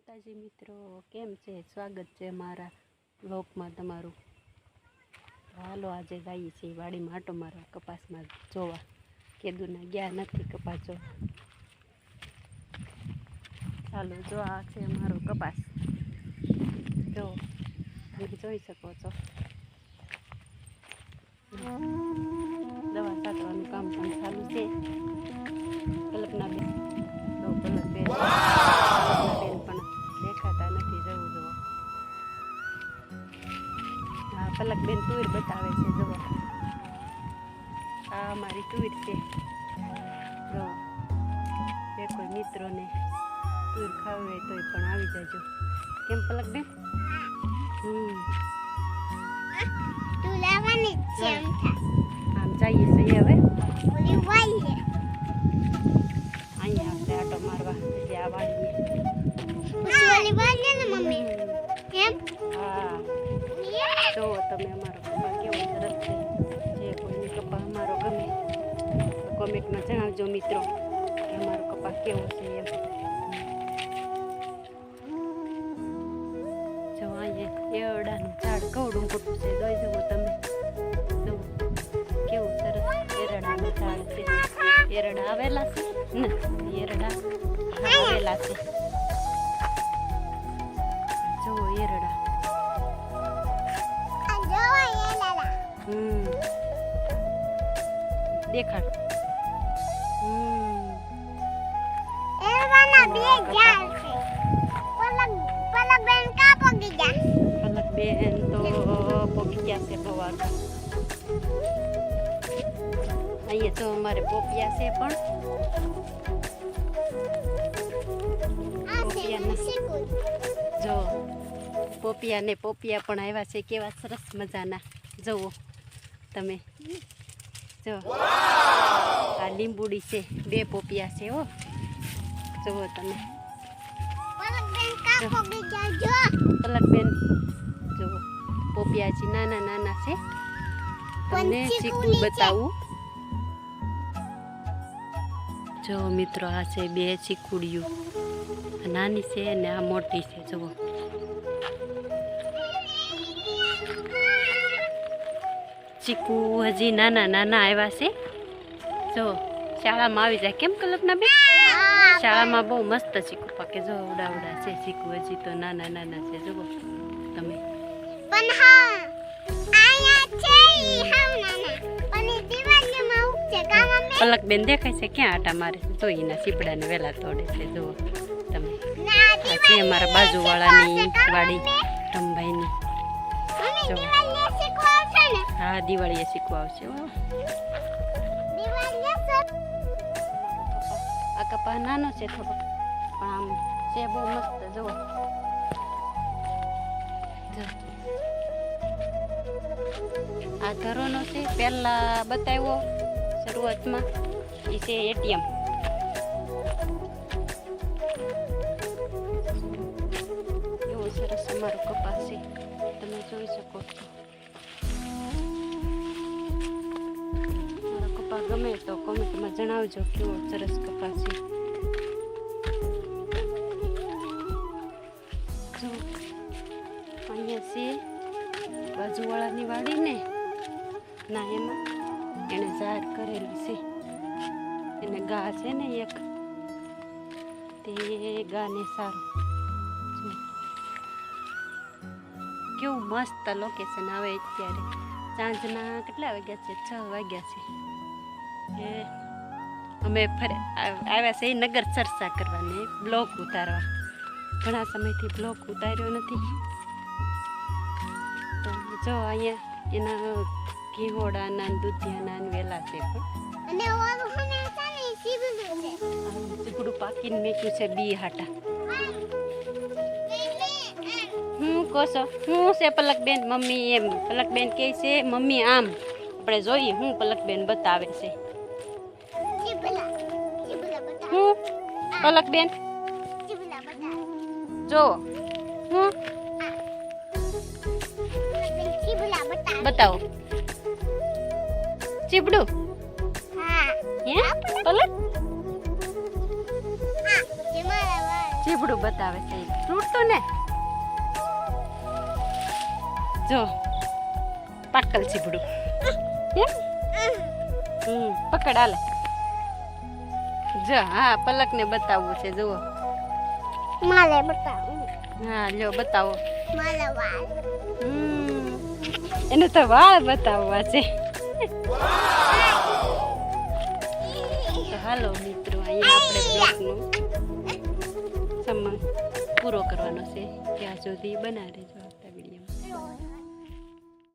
માતાજી મિત્રો, કેમ છે? સ્વાગત છે મારા બ્લોકમાં તમારું. હાલો, આજે ગાઈએ છીએ વાડીમાં આટો મારવા, કપાસમાં જોવા. કેદુના ગયા નથી કપાસ. જોવા ચાલો જો આ છે મારો કપાસ. જો, તમે જોઈ શકો છો. પલક બેન તુર બતાવે છે જુઓ આ મારી તુર છે. જો એ કોઈ મિત્રોને તુર ખાવી હોય તો પણ આવી જજો. કેમ પલક બેન. આમ જઈએ છીએ હવે. અહીંયા આપણે આટો મારવા એટલે આ વાડીએ. તમે અમારો કપા કેવો સરસ છે. જે કોઈને કપા અમારો ગમે, તો કોમેન્ટમાં જણાવજો મિત્રો કે અમારો કપા કેવો છે એમ. અહીંયા એરડાનું ઝાડ કવડું ખોટું છે, જોઈ જવો તમે. જો, કેવું સરસ એરડાનું ઝાડ છે. એરડા આવેલા છે? ને, એરડા આવેલા છે. જુઓ એરડા. દેખાડ. બેન તો પોપી ગયા છે બવા અહીંયા તો અમારે પોપિયા છે પણ. જો પોપિયા ને પોપિયા પણ આવ્યા છે. કેવા સરસ મજાના. જુઓ. તમે. જો. આ લીંબુડી છે બે પોપિયા છે હો. જુઓ તમે. પલકબેન જુઓ. પોપિયાજી નાના નાના છે. તમને ચીકુ બતાવું. જો મિત્રો આ છે બે ચીકુડીઓ નાની છે અને આ મોટી છે જુઓ. ચીકુ હજી નાના નાના આવ્યા છે. જો શાળામાં આવી જાય. કેમ કલ્પના બેન? શાળામાં બહુ મસ્ત ચીકુ પાકે. જો ઉડા ઉડા છે ચીકુ. હજી તો નાના નાના છે. જુઓ તમે. પણ હા આયા છે ઈ હાવ નાના. પણ ઈ ઉગશે કા પલક બેન દેખાય છે. ક્યાં આટા મારે તો એના સીપડાને વેલા તોડે છે. જુઓ તમે. આ છે અમારા બાજુવાળાની વાડી રમભાઈની. જો. શીખવાડશે ને? હા દિવાળીએ શીખવા આવશે આ કપા નાનો છે થોડો. પણ આમ છે બહુ મસ્ત જુઓ. આ ઘરોનો છે પહેલા બતાવ્યો શરૂઆતમાં. એ છે એટીએમ. એવો સરસ અમારો કપાસ છે. તમે જોઈ શકો છો. ગમે તો કોમેન્ટમાં જણાવજો કેવો સરસ કપા છે. અહીંયા છે બાજુવાળાની વાડી ને, એમાં એણે જાહેર કરેલું છે. એને ગા છે ને એક. તે ગાને સારું. કેવું મસ્ત લોકેશન આવે અત્યારે. સાંજના કેટલા વાગ્યા છે? છ વાગ્યા છે. અમે ફરે આવ્યા છે નગર ચર્ચા કરવાની બ્લોગ ઉતારવા. ઘણા સમયથી બ્લોગ ઉતાર્યો નથી. તો જો અહીંયા એના ઘીહોડાના દૂધિયાના વેલા છે. પણ ચીકડું પાકીને મેક્યું છે બી હાટા. હું કહો છો? હું છે પલકબેન? મમ્મી એમ. પલકબેન કહે છે મમ્મી આમ. આપણે જોઈએ હું પલકબેન બતાવે છે. પલકબેન બેન. જો. હું બતાવો. ચીબડું. હે? પલક ચીબડું બતાવે છે. તૂટતું ને? જો. પાકલ ચીબડું. હમ. પકડ, હાલે. જો હા પલકને બતાવવું છે જુઓ. માલે બતાવું. હા લ્યો બતાવો. મારે વાળ. એને તો વાળ બતાવવા છે. તો હાલો મિત્રો અહીંયા આપણે બ્લોગનો સમય પૂરો કરવાનો છે. ત્યાં સુધી બનાવી